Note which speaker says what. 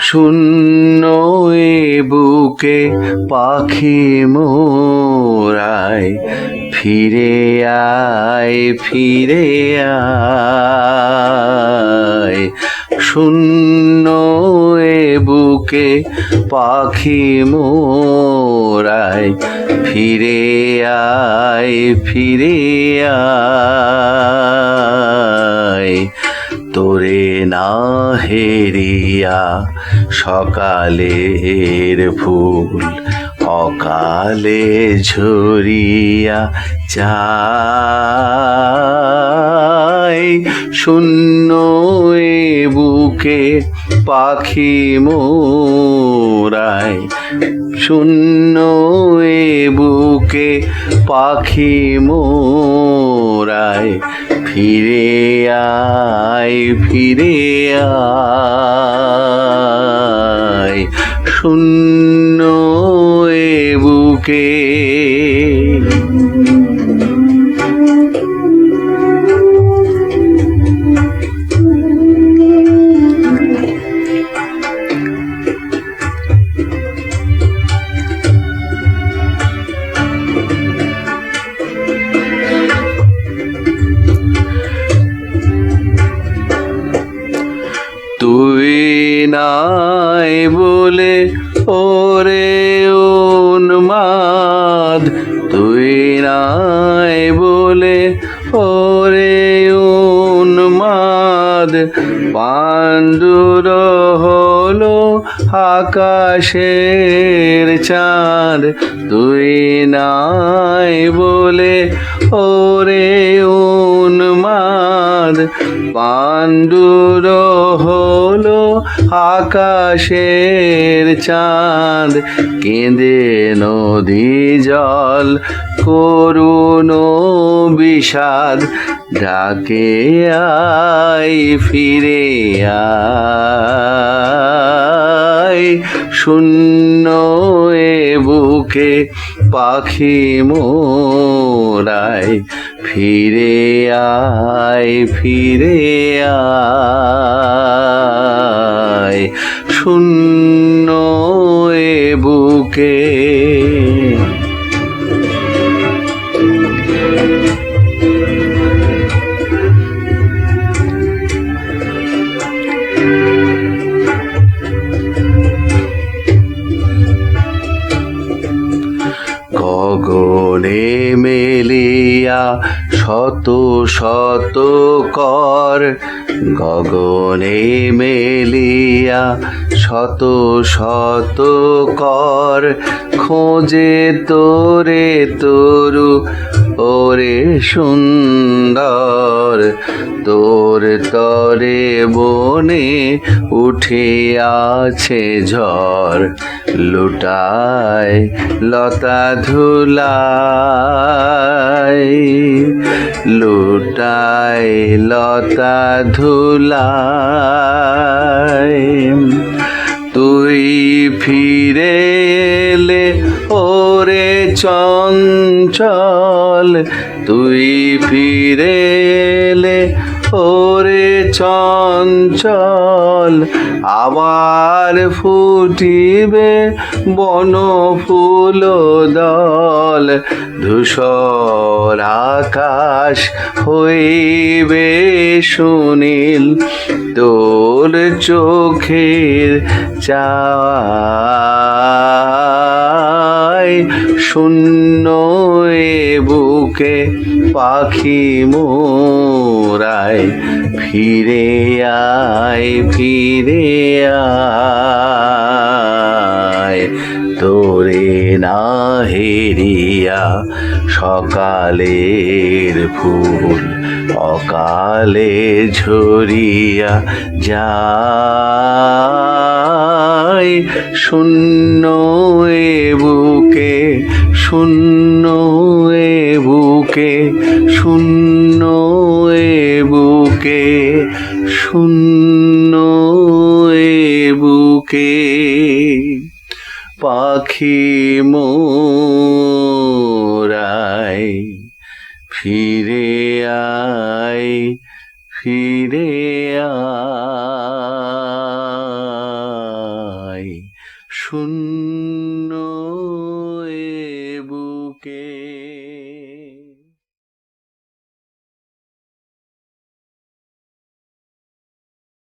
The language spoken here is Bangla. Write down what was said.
Speaker 1: শূন্য বুকে পাখি মোরায়, ফিরে আয় ফিরে আয়। শূন্য এ বুকে পাখি মোরায়, ফিরে আয় ফিরে আয়। তোরে না হেরিয়া সকালের ফুল, অকালে ঝরিয়া যায়। শূন্য এ বুকে পাখি মোরায়। শূন্য এ বুকে পাখি মোরায় ফিরে আয় ফিরে আয়। শূন্য এ বুকে নাই বলে, ওরে উন্মাদ। তুই নাই বলে, ওরে উন্মাদ। পাণ্ডুর হলো আকাশের চাঁদ। তুই নাই বলে, ওরে উন্মাদ। পাণ্ডুর হলো আকাশের চাঁদ। কেঁদে নদী জল করুণ বিষাদ। ডাকে আই ফিরে আয়। শূন্য এ বুকে পাখি মোরায় ফিরে আয় ফিরে আয়। শূন্য এ বুকে শত শত কর গগনে মেলিয়া শত শত কর খোঁজে তোরে তরু ওরে সুন্দর, তোর তরে বনে উঠে আছে ঝড়, লুটায় লতা ধুলাই, লুটায় লতা ধুলাই। তুই ফিরে এলে ওরে চঞ্চল, তুই ফিরে এলে ওরে চঞ্চল, আবার ফুটিবে বন ফুল দল, ধূসর আকাশ হইবে সুনীল, তোর চোখের চায় শূন্য বুকে পাখি মোরায় ফিরে আয় ফিরে আয়। তোরে না হেরিয়া সকালের ফুল, অকালে ঝরিয়া যায় শূন্য এ বুকে, শূন্য এ বুকে, শূন্য এ বুকে, শূন্য এ বুকে। পাখি মোরাই ফিরে আয় ফিরে আয়।